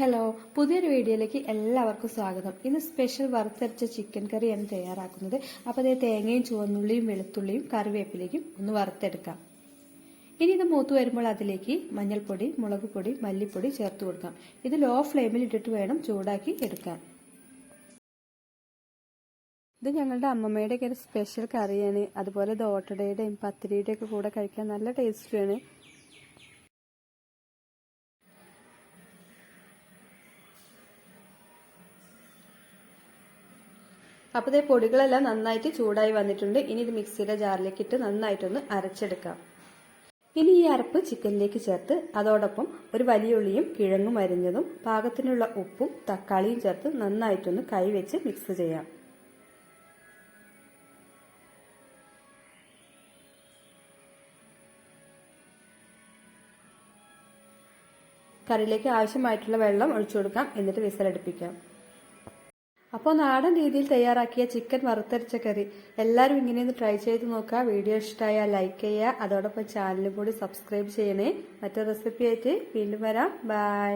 Hello പുതിയൊരു വീഡിയോയിലേക്ക് എല്ലാവർക്കും സ്വാഗതം. ഇന്ന് സ്പെഷ്യൽ വറുത്തരച്ച ചിക്കൻ കറിയാണ് തയ്യാറാക്കുന്നത്. അപ്പോൾ അതേ തേങ്ങയും ചുവന്നുള്ളിയും വെളുത്തുള്ളിയും കറിവേപ്പിലേക്കും ഒന്ന് വറുത്തെടുക്കാം. ഇനി ഇത് മൂത്ത് വരുമ്പോൾ അതിലേക്ക് മഞ്ഞൾപ്പൊടി മുളക് പൊടി മല്ലിപ്പൊടി ചേർത്ത് കൊടുക്കാം. ഇത് ലോ ഫ്ലെയിമിൽ ഇട്ടിട്ട് വേണം ചൂടാക്കി എടുക്കാൻ. ഇത് ഞങ്ങളുടെ അമ്മമ്മയുടെയൊക്കെ ഒരു സ്പെഷ്യൽ കറിയാണ് അതുപോലെ ദോട്ടടയുടെയും പത്തിരിയുടെയൊക്കെ കൂടെ കഴിക്കാൻ നല്ല ടേസ്റ്റിയാണ് അപ്പോൾ ഇതേ പൊടികളെല്ലാം നന്നായിട്ട് ചൂടായി വന്നിട്ടുണ്ട്. ഇനി ഇത് മിക്സിയുടെ ജാറിലേക്ക് ഇട്ട് നന്നായിട്ടൊന്ന് അരച്ചെടുക്കാം. ഇനി ഈ അരപ്പ് ചിക്കനിലേക്ക് ചേർത്ത് അതോടൊപ്പം ഒരു വലിയ ഉള്ളിയും കിഴങ്ങും അരിഞ്ഞതും പാകത്തിനുള്ള ഉപ്പും തക്കാളിയും ചേർത്ത് നന്നായിട്ടൊന്ന് കൈവച്ച് മിക്സ് ചെയ്യാം. കറിയിലേക്ക് ആവശ്യമായിട്ടുള്ള വെള്ളം ഒഴിച്ചു കൊടുക്കാം. എന്നിട്ട് വിസലടുപ്പിക്കാം. അപ്പോൾ നാടൻ രീതിയിൽ തയ്യാറാക്കിയ ചിക്കൻ വറുത്തരച്ച കറി. എല്ലാവരും ഇങ്ങനെ ഒന്ന് ട്രൈ ചെയ്ത് നോക്കുക വീഡിയോ ഇഷ്ടമായാൽ ലൈക്ക് ചെയ്യുക അതോടൊപ്പം ചാനലും കൂടി സബ്സ്ക്രൈബ് ചെയ്യണേ. മറ്റൊരു റെസിപ്പിയായിട്ട് വീണ്ടും വരാം. ബൈ